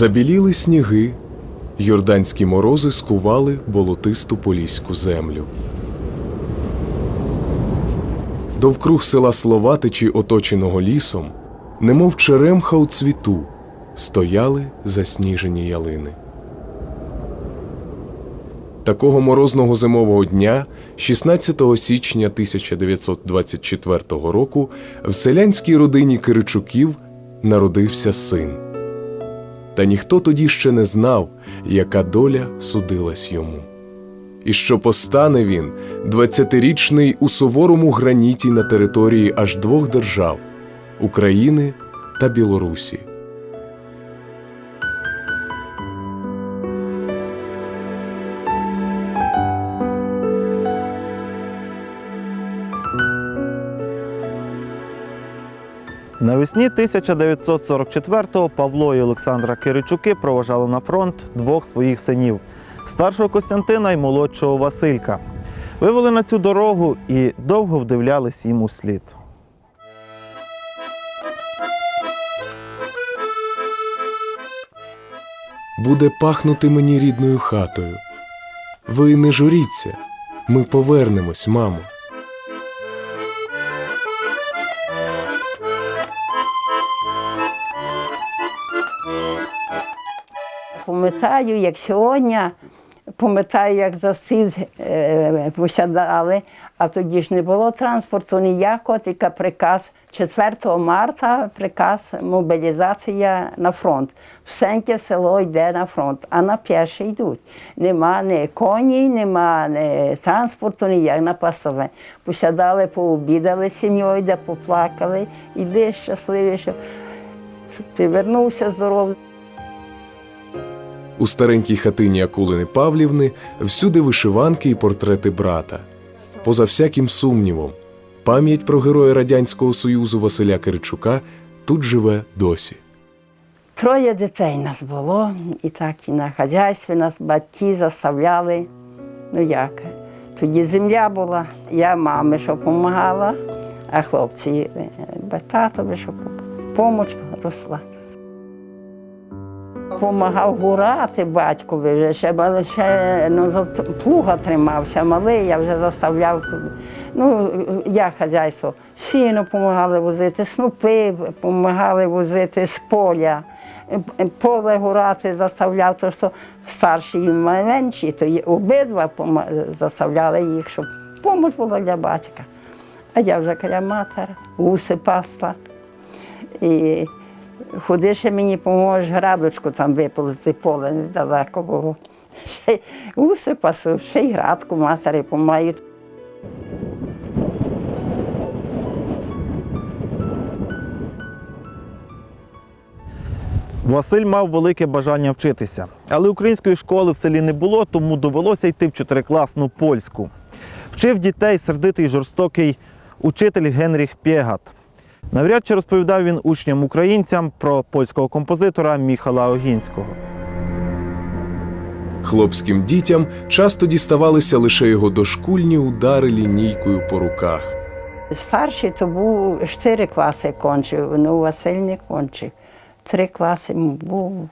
Забіліли сніги, юрданські морози скували болотисту поліську землю. Довкруг села Словатичі, оточеного лісом, немов черемха у цвіту, стояли засніжені ялини. Такого морозного зимового дня, 16 січня 1924 року, в селянській родині Киричуків народився син. Та ніхто тоді ще не знав, яка доля судилась йому. І що постане він, двадцятирічний у суворому граніті на території аж двох держав України та Білорусі. Навесні 1944-го Павло і Олександра Киричуки проважали на фронт двох своїх синів старшого Костянтина і молодшого Василька. Вивели на цю дорогу і довго вдивлялись їм у слід. Буде пахнути мені рідною хатою. Ви не журіться, ми повернемось, мамо. Пам'ятаю, як сьогодні, пам'ятаю, як за стіл е, посядали, а тоді ж не було транспорту ніякого, тільки приказ 4 марта, приказ мобілізація на фронт. Всеньке село йде на фронт, а на п'яші йдуть. Нема ні коні, нема ні транспорту, ніяк на пасове. Посядали, пообідали з сім'єю, де поплакали, іди щасливі, щоб, щоб ти вернувся здоровий. У старенькій хатині Акулини Павлівни всюди вишиванки і портрети брата. Поза всяким сумнівом, пам'ять про героя Радянського Союзу Василя Киричука тут живе досі. Троє дітей нас було, і так і на хазяйстві нас батьки заставляли. Ну як? Тоді земля була, я мамі, що допомагала, а хлопці е, татові, щоб помочь росла. Помагав гурати батькові, вже ще, мали- ще ну, плуга тримався малий, я вже заставляв. Ну, я хазяйство. Сіно допомагали возити, снупи допомагали возити з поля. Поле гурати заставляв, то що старші і менші, то обидва заставляли їх, щоб допомога була для батька. А я вже каля матер, уси пасла. І ходи ще мені поможеш градочку там виполити поле недалеко було. Ще уси пасу, ще й градку матері помаю. Василь мав велике бажання вчитися, але української школи в селі не було, тому довелося йти в чотирикласну польську. Вчив дітей сердитий жорстокий учитель Генріх Пєгат. Навряд чи розповідав він учням українцям про польського композитора Міхала Огінського. Хлопським дітям часто діставалися лише його дошкульні удари лінійкою по руках. Старший то був чотири класи кончив, ну Василь не кончив. Три класи був.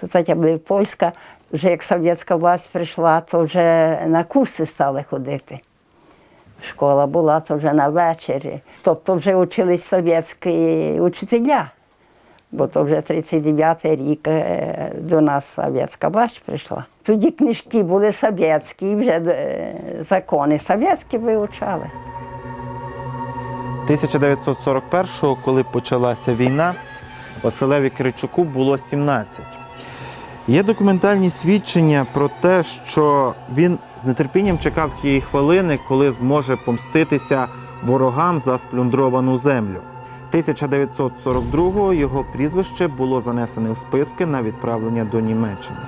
Тут хоча б польська, вже як совєтська власть прийшла, то вже на курси стали ходити. Школа була то вже на вечері. Тобто вже учились совєтські учителя. Бо то вже 39-й рік е, до нас совєтська власть прийшла. Тоді книжки були совєтські, вже е, закони совєтські вивчали. 1941-го, коли почалася війна, Василеві Киричуку було 17. Є документальні свідчення про те, що він з нетерпінням чекав тієї хвилини, коли зможе помститися ворогам за сплюндровану землю. 1942-го його прізвище було занесене в списки на відправлення до Німеччини.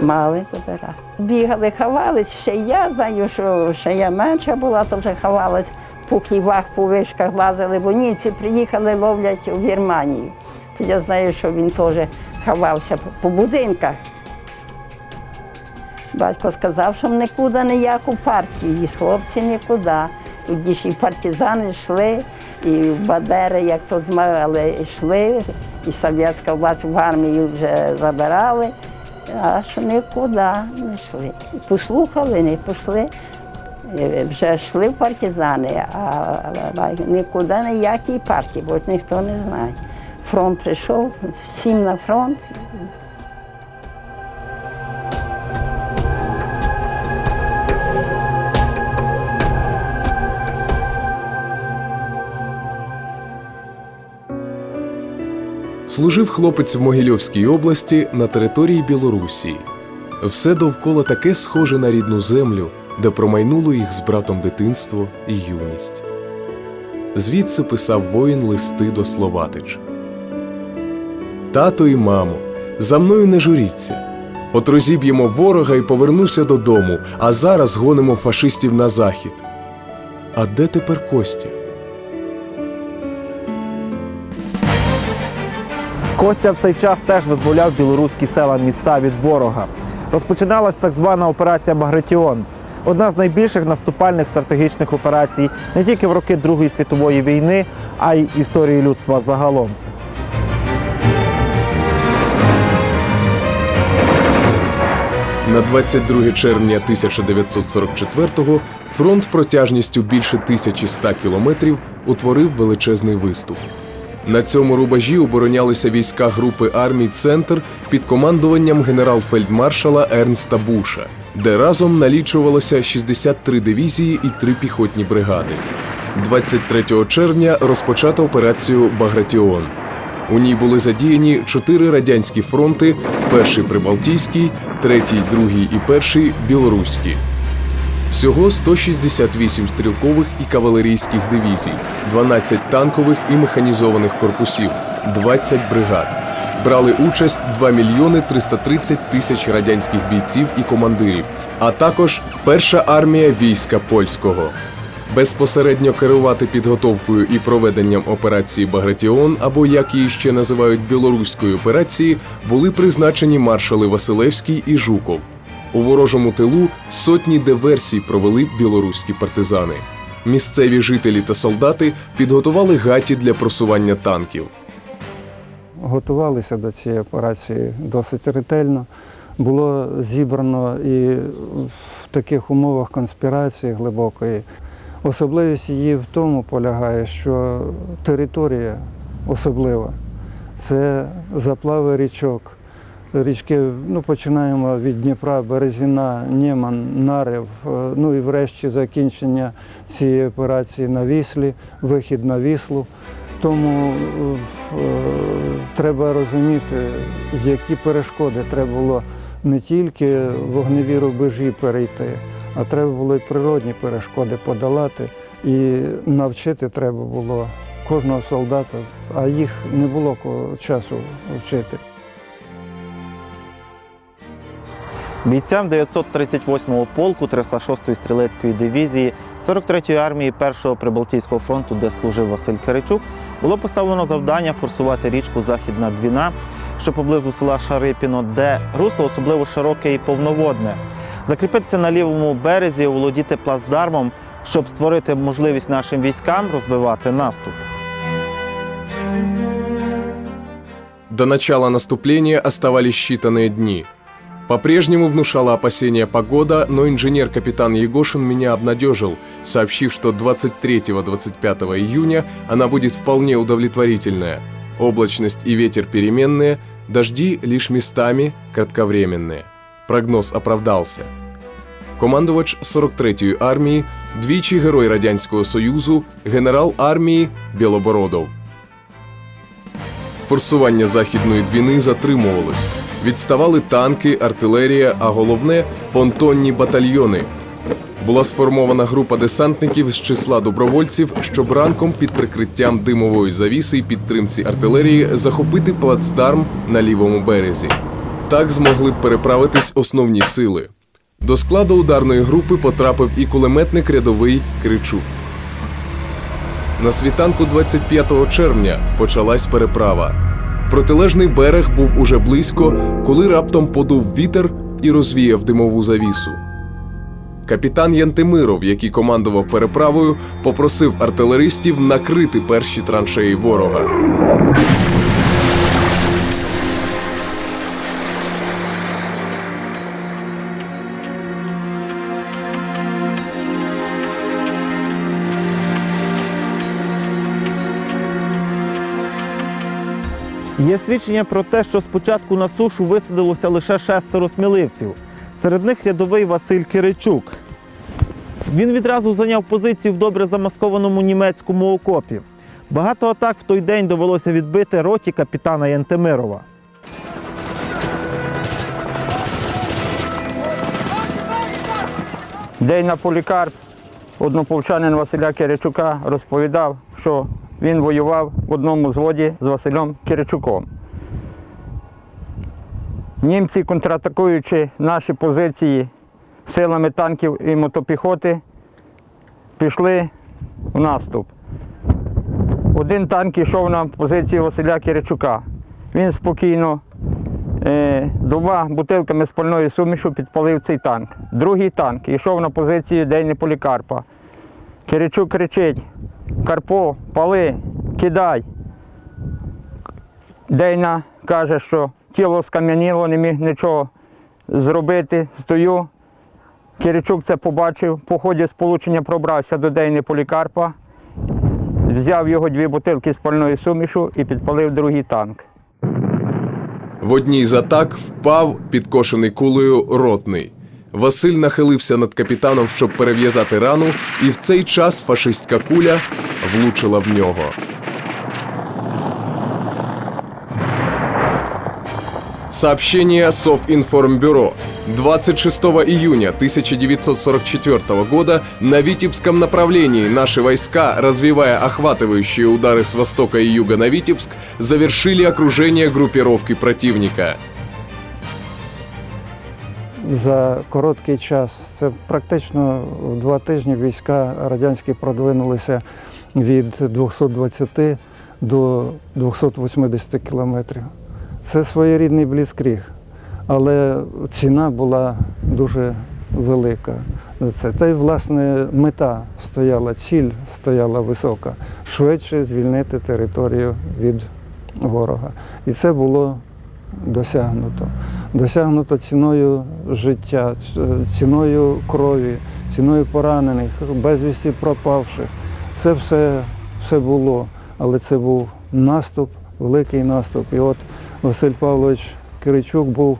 Мали забирати. Бігали, ховались. Ще я знаю, що ще я менша була, то вже ховалась по ківах, по вишках лазили, бо німці приїхали, ловлять у Германію. То я знаю, що він теж ховався по- будинках. Батько сказав, що нікуди ніяку партію, і хлопці нікуди. Тоді ж і партизани йшли, і Бадери, як то змагали, йшли, і совєтська власть в армію вже забирали, а що нікуди не йшли. Послухали, не пішли. Е, Вже йшли в партизани, а нікуди ніякій партії, бо ніхто не знає. Фронт прийшов, всім на фронт. Служив хлопець в Могильовській області на території Білорусі. Все довкола таке схоже на рідну землю, де промайнуло їх з братом дитинство і юність. Звідси писав воїн листи до Словатич. Тато і мамо, за мною не журіться. От розіб'ємо ворога і повернуся додому, а зараз гонимо фашистів на захід. А де тепер Костя? Костя в цей час теж визволяв білоруські села міста від ворога. Розпочиналась так звана операція Багратіон. Одна з найбільших наступальних стратегічних операцій не тільки в роки Другої світової війни, а й історії людства загалом. На 22 червня 1944-го фронт протяжністю більше 1100 кілометрів утворив величезний виступ. На цьому рубежі оборонялися війська групи армій Центр під командуванням генерал-фельдмаршала Ернста Буша, де разом налічувалося 63 дивізії і 3 піхотні бригади. 23 червня розпочато операцію Багратіон. У ній були задіяні чотири радянські фронти: перший Прибалтійський, третій, другий і перший білоруський. Всього 168 стрілкових і кавалерійських дивізій, 12 танкових і механізованих корпусів, 20 бригад. Брали участь 2 мільйони 330 тисяч радянських бійців і командирів, а також перша армія війська польського. Безпосередньо керувати підготовкою і проведенням операції Багратіон, або як її ще називають білоруської операції, були призначені маршали Василевський і Жуков. У ворожому тилу сотні диверсій провели білоруські партизани. Місцеві жителі та солдати підготували гаті для просування танків. Готувалися до цієї операції досить ретельно. Було зібрано і в таких умовах конспірації глибокої. Особливість її в тому полягає, що територія особлива. Це заплави річок. Річки, ну, починаємо від Дніпра, Березіна, Нєман, Нарев, е, ну і врешті закінчення цієї операції на Віслі, вихід на Віслу. Тому е, треба розуміти, які перешкоди треба було не тільки вогневі рубежі перейти, а треба було і природні перешкоди подолати. І навчити треба було кожного солдата, а їх не було часу вчити. Бійцям 938-го полку 306-ї стрілецької дивізії 43-ї армії 1-го Прибалтійського фронту, де служив Василь Киричук, було поставлено завдання форсувати річку Західна Двіна, що поблизу села Шарипіно, де русло особливо широке і повноводне. Закріпитися на лівому березі, оволодіти плацдармом, щоб створити можливість нашим військам розвивати наступ. До начала наступления оставались считанные дни. По-прежнему внушала опасения погода, но инженер-капитан Егошин меня обнадежил, сообщив, что 23-25 июня она будет вполне удовлетворительная. Облачность и ветер переменные, дожди лишь местами кратковременные. Прогноз оправдался. Командувач 43-ї армії, двічі герой Радянського Союзу, генерал армії Білобородов. Форсування західної двіни затримувалось. Відставали танки, артилерія, а головне понтонні батальйони. Була сформована група десантників з числа добровольців, щоб ранком під прикриттям димової завіси і підтримці артилерії захопити плацдарм на лівому березі. Так змогли б переправитись основні сили. До складу ударної групи потрапив і кулеметник рядовий Кричук. На світанку 25 червня почалась переправа. Протилежний берег був уже близько, коли раптом подув вітер і розвіяв димову завісу. Капітан Янтимиров, який командував переправою, попросив артилеристів накрити перші траншеї ворога. Є свідчення про те, що спочатку на сушу висадилося лише шестеро сміливців. Серед них рядовий Василь Киричук. Він відразу зайняв позицію в добре замаскованому німецькому окопі. Багато атак в той день довелося відбити роті капітана Янтемирова. Дейна Полікарп, однополчанин Василя Киричука, розповідав, що він воював в одному зводі з Василем Киричуком. Німці, контратакуючи наші позиції силами танків і мотопіхоти, пішли в наступ. Один танк йшов на позицію Василя Киричука. Він спокійно е, двома бутилками з пальною сумішу підпалив цей танк. Другий танк йшов на позицію Дейни Полікарпа. Киричук кричить: Карпо, пали, кидай. Дейна каже, що тіло скам'яніло, не міг нічого зробити. Стою. Киричук це побачив, по ході сполучення пробрався до Дейни Полікарпа, взяв його дві бутилки з пальною сумішу і підпалив другий танк. В одній з атак впав підкошений кулею ротний. Василь нахилився над капітаном, щоб перев'язати рану, і в цей час фашистська куля влучила в нього. Сообщение Совинформбюро. 26 июня 1944 года на Витебском направлении наши войска, развивая охватывающие удары с востока и юга на Витебск, завершили окружение группировки противника. За короткий час, це практично в два тижні війська радянські продвинулися від 220 до 280 кілометрів. Це своєрідний бліцкріг, але ціна була дуже велика. Це. Та й власне мета стояла, ціль стояла висока швидше звільнити територію від ворога. І це було досягнуто. Досягнуто ціною життя, ціною крові, ціною поранених, безвісті пропавших. Це все, все було, але це був наступ, великий наступ. І от Василь Павлович Киричук був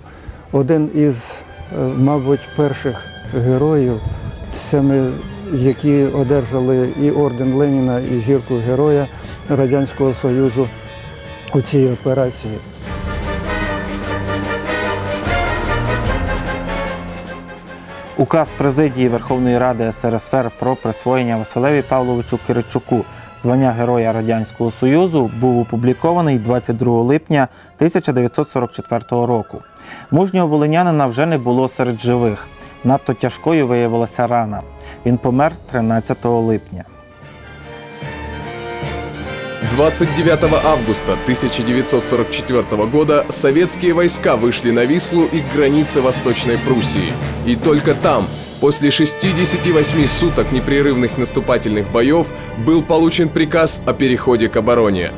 один із, е, мабуть, перших героїв, які одержали і орден Леніна, і зірку Героя Радянського Союзу у цій операції. Указ президії Верховної Ради СРСР про присвоєння Василеві Павловичу Киричуку звання Героя Радянського Союзу був опублікований 22 липня 1944 року. Мужнього волинянина вже не було серед живих. Надто тяжкою виявилася рана. Він помер 13 липня. 29 августа 1944 года советские войска вышли на Вислу и к границе Восточной Пруссии. И только там, после 68 суток непрерывных наступательных боев, был получен приказ о переходе к обороне.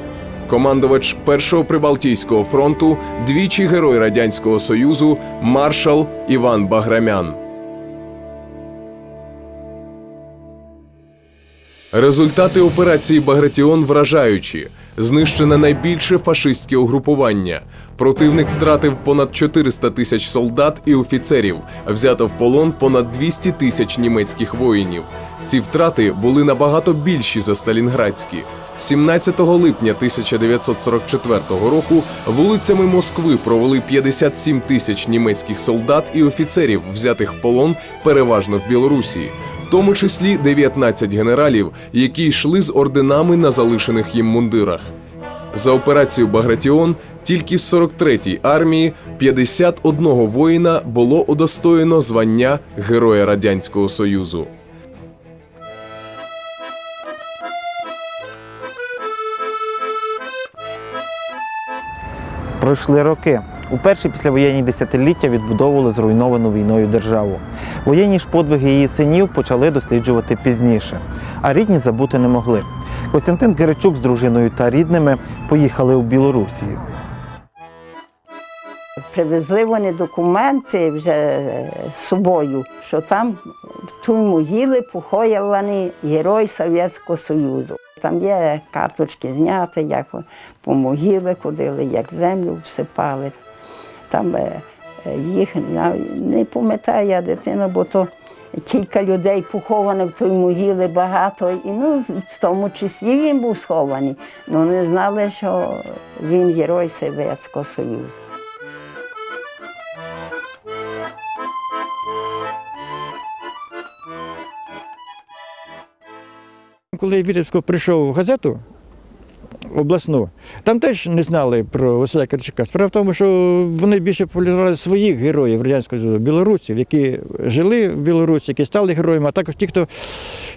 Командувач Першого Прибалтійського фронту, двічі герой Радянського Союзу, маршал Іван Баграмян. Результати операції Багратіон вражаючі. Знищене найбільше фашистське угрупування. Противник втратив понад 400 тисяч солдат і офіцерів, взято в полон понад 200 тисяч німецьких воїнів. Ці втрати були набагато більші за сталінградські. 17 липня 1944 року вулицями Москви провели 57 тисяч німецьких солдат і офіцерів, взятих в полон переважно в Білорусі тому числі 19 генералів, які йшли з орденами на залишених їм мундирах. За операцію Багратіон тільки в 43-й армії 51 воїна було удостоєно звання Героя Радянського Союзу. Пройшли роки. У перші післявоєнні десятиліття відбудовували зруйновану війною державу. Воєнні ж подвиги її синів почали досліджувати пізніше, а рідні забути не могли. Костянтин Киричук з дружиною та рідними поїхали у Білорусію. Привезли вони документи вже з собою, що там в тій могилі похований герой Совєтського Союзу. Там є карточки зняті, як по могилі ходили, як землю всипали. Там е, е, їх не пам'ятаю я дитину, бо то кілька людей поховано в тій могилі багато, і ну, в тому числі він був схований. Ну не знали, що він герой Совєтського Союзу. Коли я прийшов в газету обласну, там теж не знали про Василя Кирчука. Справа в тому, що вони більше популяризували своїх героїв Радянського Союзу, білорусів, які жили в Білорусі, які стали героями, а також ті, хто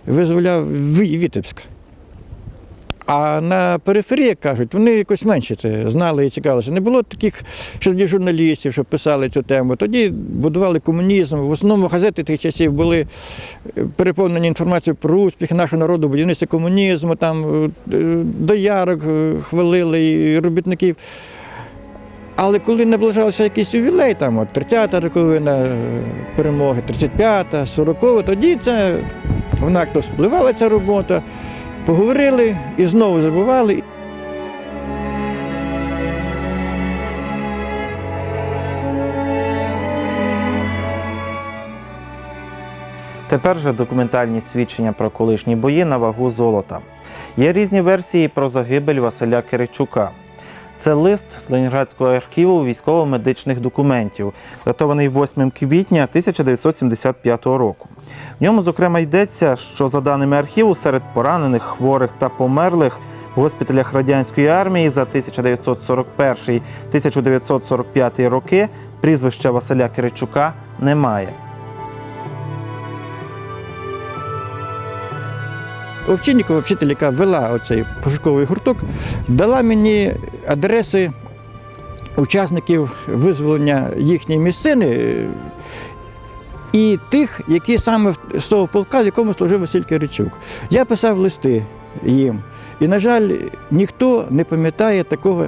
визволяв Ві- Вітебськ. А на периферії, як кажуть, вони якось менше це знали і цікавилися. Не було таких серед журналістів, що писали цю тему. Тоді будували комунізм. В основному газети тих часів були е, переповнені інформацією про успіх нашого народу, будівництво комунізму, там е, доярок е, хвалили і робітників. Але коли наближався якийсь ювілей, там от 30-та роковина перемоги, 35-та, 40-та, тоді це вона спливала ця робота, поговорили і знову забували. Тепер же документальні свідчення про колишні бої на вагу золота. Є різні версії про загибель Василя Киричука. Це лист з Ленінградського архіву військово-медичних документів, датований 8 квітня 1975 року. В ньому, зокрема, йдеться, що за даними архіву, серед поранених, хворих та померлих в госпіталях радянської армії за 1941-1945 роки прізвища Василя Киричука немає. Овчинникова, вчитель, яка вела оцей пошуковий гурток, дала мені адреси учасників визволення їхньої місцини і тих, які саме з того полка, в якому служив Василь Киричук. Я писав листи їм. І, на жаль, ніхто не пам'ятає такого,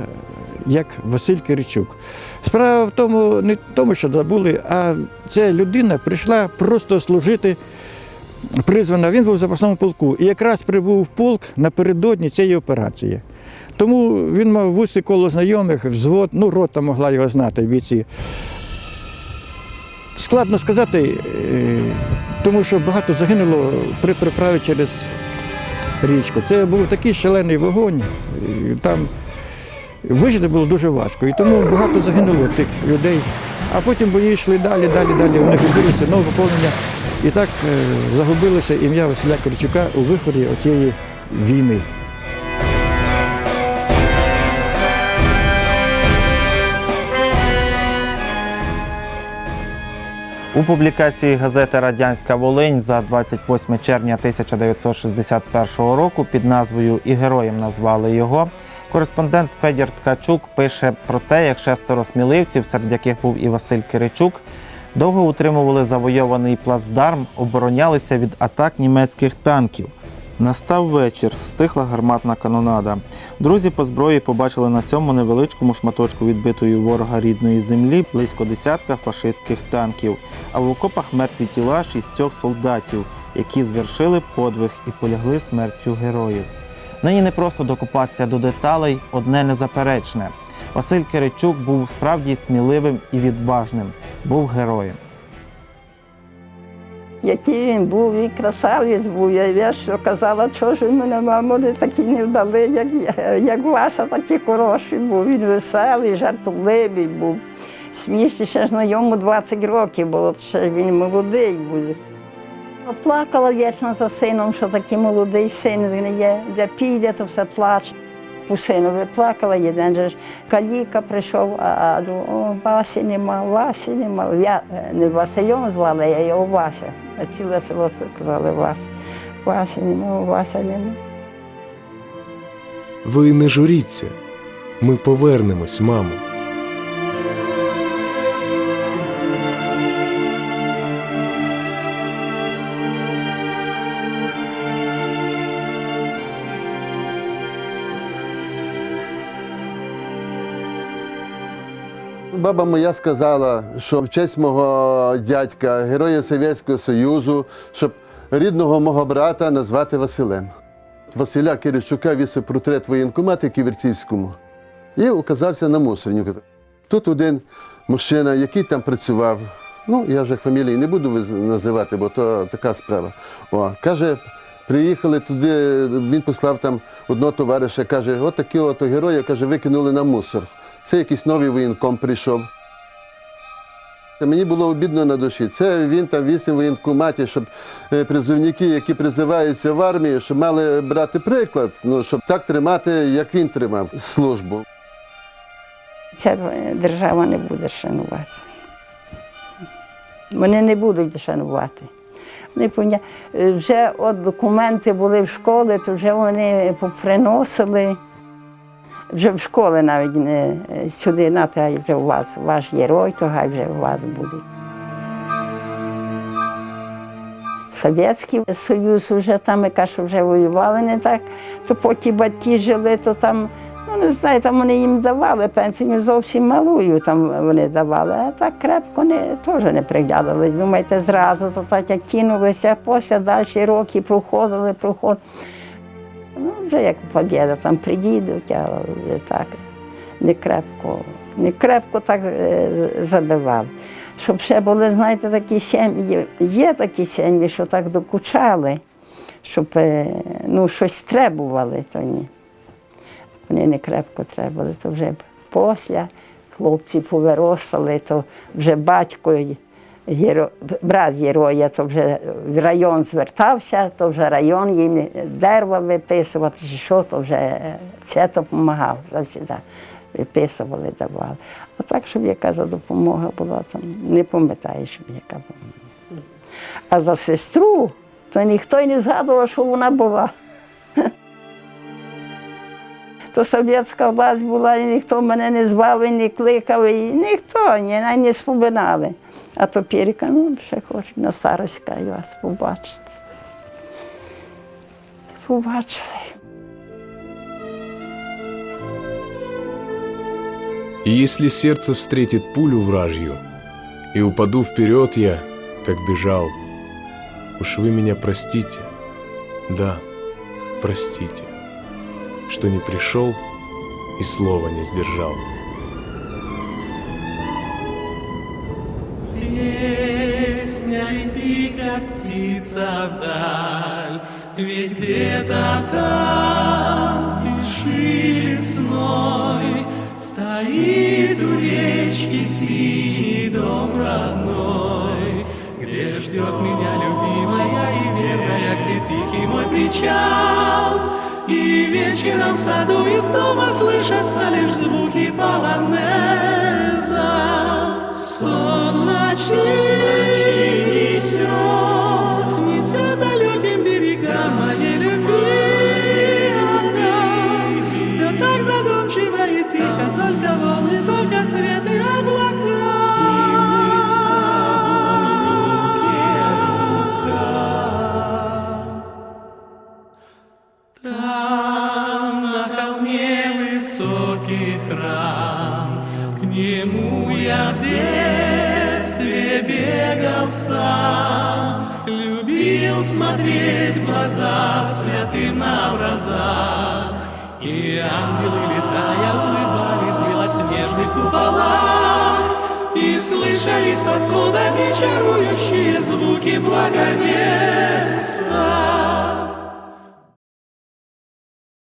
як Василь Киричук. Справа в тому, не в тому, що забули, а ця людина прийшла просто служити призвана, він був в запасному полку і якраз прибув в полк напередодні цієї операції. Тому він мав вузьке коло знайомих, взвод, ну, рота могла його знати, бійці. Складно сказати, е, тому що багато загинуло при переправі через річку. Це був такий шалений вогонь, там вижити було дуже важко. І тому багато загинуло тих людей. А потім бої йшли далі, далі, далі. Вони губилися, нове поповнення. І так е, загубилося ім'я Василя Корчука у виході отієї війни. У публікації газети Радянська Волинь за 28 червня 1961 року під назвою І героєм назвали його. Кореспондент Федір Ткачук пише про те, як шестеро сміливців, серед яких був і Василь Киричук, довго утримували завойований плацдарм, оборонялися від атак німецьких танків. Настав вечір, стихла гарматна канонада. Друзі по зброї побачили на цьому невеличкому шматочку відбитої ворога рідної землі близько десятка фашистських танків, а в окопах мертві тіла шістьох солдатів, які звершили подвиг і полягли смертю героїв. Нині не просто докупатися до деталей, одне незаперечне. Василь Киричук був справді сміливим і відважним, був героєм. Який він був, він красавець був. Я, я що казала, що ж мене мамо не такі не вдали, як, як Вася, такий хороший був. Він веселий, жартовливий був. Смішний, ще ж на йому 20 років було, ще він молодий був. Плакала вічно за сином, що такий молодий син він є, де піде, то все плаче. По синові плакала, один же ж каліка прийшов, а, о, Васі нема, Васі нема. Я е, не Васильом звали, я його Вася. А ціле село казали Вася. Вася нема, Вася нема. Ви не журіться. Ми повернемось, мамо. Баба моя сказала, що в честь мого дядька, героя Совєтського Союзу, щоб рідного мого брата назвати Василем. Василя Киричука вісив портрет воєнкомати Ківерцівському і указався на мусорнику. Тут один мужчина, який там працював. Ну, я вже фамілії не буду називати, бо то така справа. О, каже, приїхали туди, він послав там одного товариша, каже, от такі от герої, каже, викинули на мусор. Це якийсь новий воєнком прийшов. Та Мені було обідно на душі. Це він там вісім воєнкоматі, щоб е, призовники, які призиваються в армію, щоб мали брати приклад, ну, щоб так тримати, як він тримав службу. Ця держава не буде шанувати. Вони не будуть шанувати. Вони е, Вже от документи були в школі, то вже вони поприносили. Вже в школи навіть не сюди, на хай вже у вас ваш герой, то хай вже у вас буде. Совєтський Союз вже там, яка що вже воювали не так, то поки батьки жили, то там, ну не знаю, там вони їм давали пенсію зовсім малую там вони давали, а так крепко не, теж не приглядались. Думаєте, зразу, то так як кинулися, після далі роки проходили, проходили. Ну, вже як побіда, там придійдуть, а вже так не крепко, не крепко так е, забивали. Щоб ще були, знаєте, такі сім'ї, є такі сім'ї, що так докучали, щоб е, ну, щось требували, то ні. Вони не крепко требували, то вже після хлопці повиростали, то вже батько, брат героя, то вже в район звертався, то вже район їм дерева виписувати, чи що, то вже це допомагав завжди. Виписували, давали. А так, щоб яка за допомога була, то не пам'ятаю, щоб яка була. А за сестру, то ніхто й не згадував, що вона була. То совєтська власть була, і ніхто мене не звав, і не кликав, і ніхто, ні, не споминали. А то Пірка, ну, ще хочу на старость кажу, вас побачити. Побачили. Если сердце встретит пулю вражью, и упаду вперед я, как бежал, уж вы меня простите, да, простите, что не пришел и слова не сдержал. Лети, как птица вдаль, Ведь где-то там, тиши лесной, Стоит у речки синий дом родной, Где ждет меня любимая и верная, Где тихий мой причал, И вечером в саду из дома Слышатся лишь звуки полонеза. Сон ночи